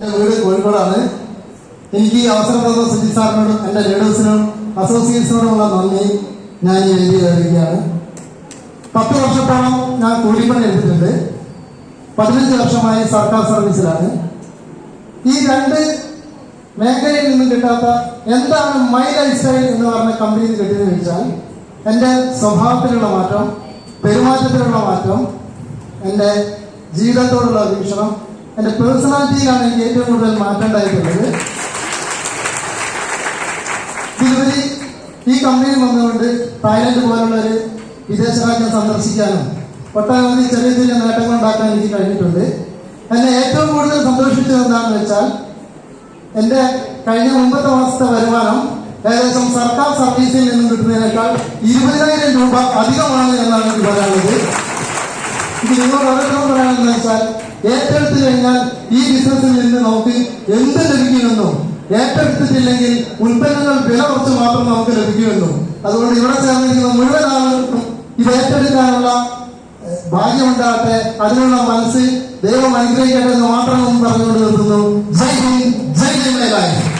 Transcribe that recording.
എന്റെ വീട് കോഴിക്കോടാണ്. എനിക്ക് ഈ അവസരം തന്ന സുജിത് സാറിനോടും എന്റെ ലീഡേഴ്സിനും അസോസിയേറ്റ്സിനോടുമുള്ള നന്ദി. ഞാൻ ഈ വേദി അറിയിക്കുകയാണ് പത്ത് വർഷത്തോളം ഞാൻ കൂലിപ്പണി എടുത്തിട്ടുണ്ട്. പതിനഞ്ച് വർഷമായി സർക്കാർ സർവീസിലാണ്. ഈ രണ്ട് മേഖലയിൽ നിന്നും കിട്ടാത്ത എന്താണ് മൈ ലൈഫ് സ്റ്റൈൽ എന്ന് പറഞ്ഞ കമ്പനിയിൽ കിട്ടിയെന്ന് ചോദിച്ചാൽ എന്റെ സ്വഭാവത്തിലുള്ള മാറ്റം പെരുമാറ്റത്തിലുള്ള മാറ്റം എന്റെ ജീവിതത്തോടുള്ള വീക്ഷണം എന്റെ പേഴ്സണാലിറ്റിയിലാണ് എനിക്ക് ഏറ്റവും കൂടുതൽ മാറ്റം ഉണ്ടായിട്ടുള്ളത്. ഇതുവരെ ഈ കമ്പനിയിൽ വന്നുകൊണ്ട് തായ്ലൻഡ് പോലുള്ള ഒരു വിദേശ രാജ്യം സന്ദർശിക്കാനും ഒട്ടനവധി ചെറിയ ചെറിയ നേട്ടങ്ങൾ ഉണ്ടാക്കാൻ എനിക്ക് കഴിഞ്ഞിട്ടുണ്ട്. എന്നെ ഏറ്റവും കൂടുതൽ സന്തോഷിച്ചത് എന്താണെന്ന് വെച്ചാൽ എന്റെ കഴിഞ്ഞ മുമ്പത്തെ മാസത്തെ വരുമാനം ഏകദേശം സർക്കാർ സർവീസിൽ നിന്നും കിട്ടുന്നതിനേക്കാൾ ഇരുപതിനായിരം രൂപ അധികമാണ് എന്നാണ് എനിക്ക് പറയാനുള്ളത്. ഇത് നിങ്ങളോട് ഓരോരുത്തരും പറയാനെന്ന് വെച്ചാൽ ഏറ്റെടുത്തു കഴിഞ്ഞാൽ ഈ ബിസിനസ്സിൽ നിന്ന് നമുക്ക് എന്ത് ലഭിക്കുമെന്നും ഏറ്റെടുത്തിട്ടില്ലെങ്കിൽ ഉൽപ്പന്നങ്ങൾ വില കുറച്ച് മാത്രം നമുക്ക് ലഭിക്കുമെന്നും അതുകൊണ്ട് ഇവിടെ ചേർന്നിരിക്കുന്ന മുഴുവൻ ആളുകൾക്കും ഇത് ഏറ്റെടുക്കാനുള്ള ഭാഗ്യമുണ്ടാകട്ടെ അതിനുള്ള മനസ്സ് ദൈവം അനുഗ്രഹിക്കട്ടെ എന്ന് മാത്രം പറഞ്ഞുകൊണ്ട് നിർത്തുന്നു ജയ് ഹിന്ദ് ജയ് ലൈഫ്